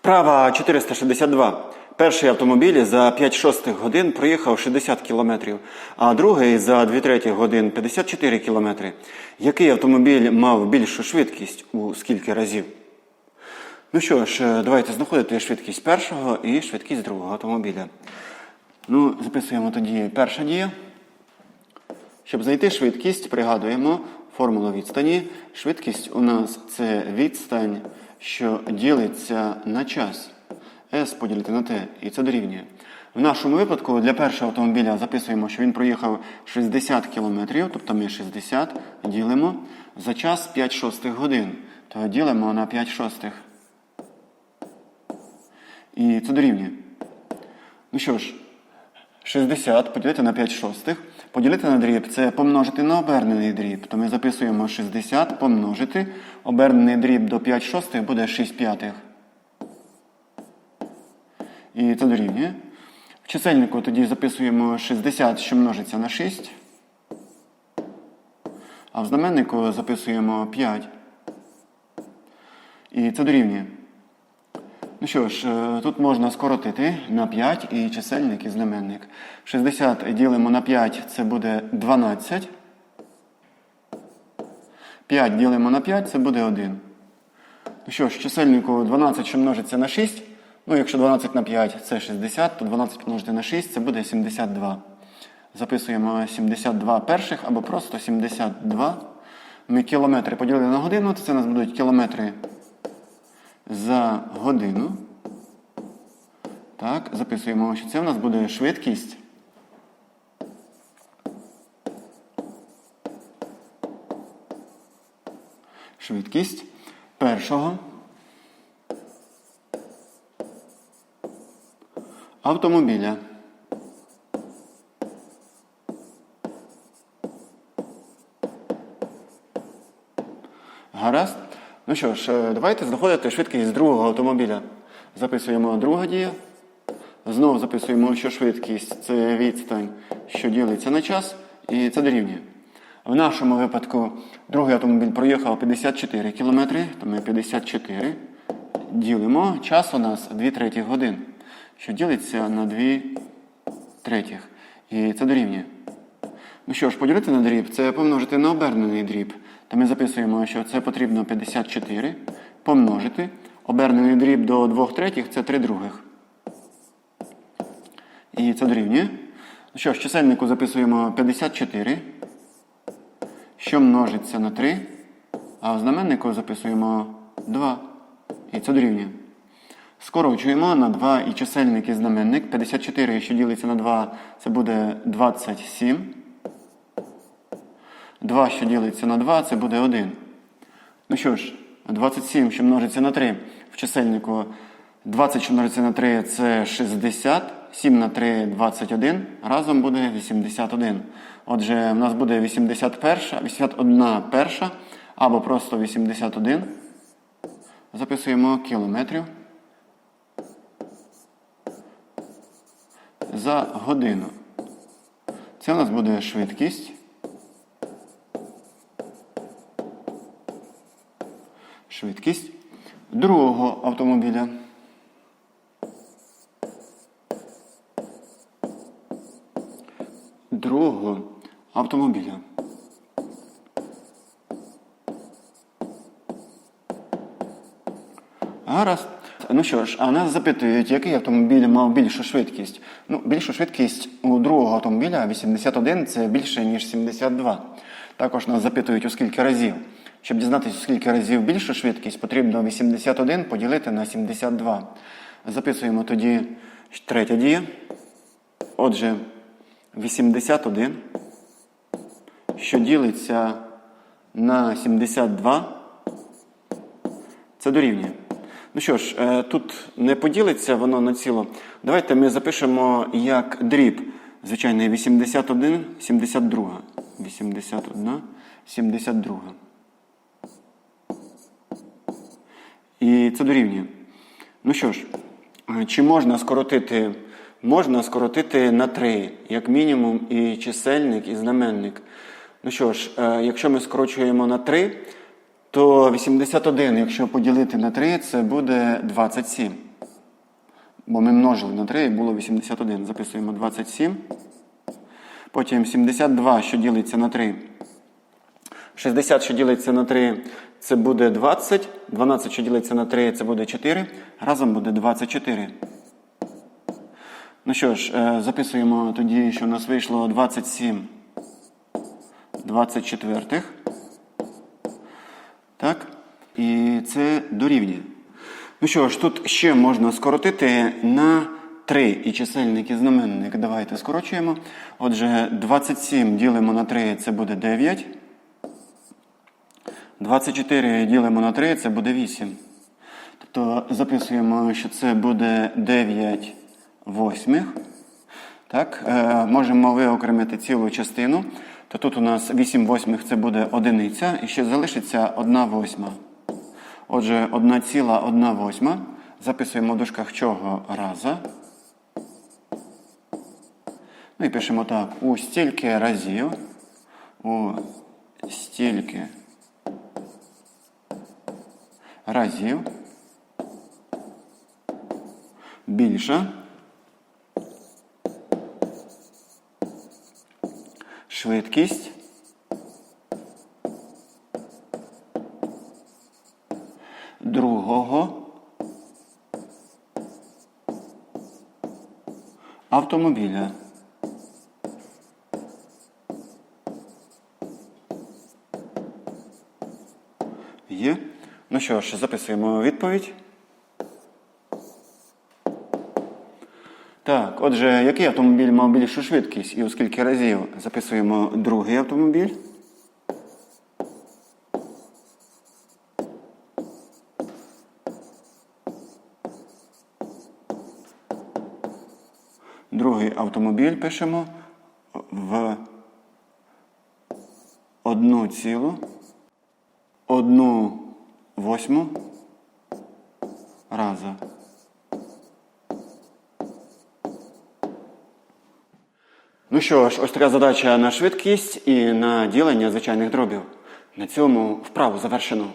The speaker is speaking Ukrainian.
Вправа 462. Перший автомобіль за 5 шостих годин проїхав 60 кілометрів, а другий за 2 третіх годин 54 кілометри. Який автомобіль мав більшу швидкість у скільки разів? Ну що ж, давайте знаходити швидкість першого і швидкість другого автомобіля. Ну, записуємо тоді перша дія. Щоб знайти швидкість, пригадуємо формулу відстані. Швидкість у нас це відстань, що ділиться на час. S поділити на T, і це дорівнює. В нашому випадку для першого автомобіля записуємо, що він проїхав 60 км, тобто ми 60 ділимо за час 5 шостих годин. То ділимо на 5 шостих. І це дорівнює. Ну що ж, 60 поділити на 5 шостих. Поділити на дріб це помножити на обернений дріб. То ми записуємо 60 помножити. Обернений дріб до 5 шостих буде 6 п'ятих. І це дорівнює. В чисельнику тоді записуємо 60, що множиться на 6. А в знаменнику записуємо 5. І це дорівнює. Ну що ж, е, тут можна скоротити на 5 і чисельник, і знаменник. 60 ділимо на 5, це буде 12. 5 ділимо на 5, це буде 1. Ну що ж, чисельнику 12, що множиться на 6. Ну, якщо 12 на 5 це 60, то 12 помножити на 6 це буде 72. Записуємо 72 перших або просто 72. Ми кілометри поділили на годину, то це у нас будуть кілометри за годину. Так, записуємо, що це у нас буде швидкість. Швидкість першого автомобіля. Гаразд. Ну що ж, е, давайте знаходити швидкість другого автомобіля. Записуємо друга дія. Знову записуємо, що швидкість це відстань, що ділиться на час, і це дорівнює. В нашому випадку другий автомобіль проїхав 54 км, то ми 54 ділимо. Час у нас 2 третіх годин, що ділиться на 2 третіх. І це дорівнює. Ну що ж, поділити на дріб це помножити на обернений дріб. То ми записуємо, що це потрібно 54 помножити. Обернений дріб до 2 третіх це 3 других. І це дорівнює. Ну що ж, чисельнику записуємо 54, що множиться на 3, а в знаменнику записуємо 2. І це дорівнює. Скорочуємо на 2 і чисельник і знаменник. 54, що ділиться на 2, це буде 27. 2, що ділиться на 2, це буде 1. Ну що ж, 27, що множиться на 3 в чисельнику. 20, що множиться на 3, це 60. 7 на 3 21. Разом буде 81. Отже, в нас буде 81, 81 перша або просто 81. Записуємо кілометрів за годину. Це у нас буде швидкість. Швидкість другого автомобіля. Другого автомобіля. Гаразд. Ну що ж, а нас запитують, який автомобіль мав більшу швидкість. Ну, більшу швидкість у другого автомобіля 81 це більше, ніж 72. Також нас запитують, у скільки разів. Щоб дізнатися, скільки разів більшу швидкість, потрібно 81 поділити на 72. Записуємо тоді третя дія. Отже, 81, що ділиться на 72, це дорівнює. Ну що ж, е, тут не поділиться воно на ціло. Давайте ми запишемо як дріб. Звичайно, 81, 72. 81, 72. І це дорівнює. Ну що ж, е, чи можна скоротити? Можна скоротити на 3, як мінімум, і чисельник, і знаменник. Ну що ж, е, якщо ми скорочуємо на 3, то 81, якщо поділити на 3, це буде 27. Бо ми множили на 3 і було 81. Записуємо 27. Потім 72, що ділиться на 3. 60, що ділиться на 3, це буде 20. 12, що ділиться на 3, це буде 4. Разом буде 24. Ну що ж, е, записуємо тоді, що у нас вийшло 27 24. Так? І це дорівнює. Ну що ж, тут ще можна скоротити на 3 і чисельник і знаменник. Давайте скорочуємо. Отже, 27 ділимо на 3, це буде 9. 24 ділимо на 3, це буде 8. Тобто записуємо, що це буде 9 восьмих. Так, е, можемо виокремити цілу частину. То тут у нас 8 восьмих це буде одиниця, і ще залишиться 1 восьма. Отже, 1 ціла 1 восьма. Записуємо в дужках чого раза. Ну і пишемо так: у стільки разів. У стільки разів. Більша швидкість. Другого. Автомобіля. Є. Ну що ж, записуємо відповідь. Так, отже, який автомобіль мав більшу швидкість і у скільки разів записуємо другий автомобіль. Другий автомобіль пишемо в одну цілу, одну восьму раза. Ну що ж, ось така задача на швидкість і на ділення звичайних дробів. На цьому вправу завершено.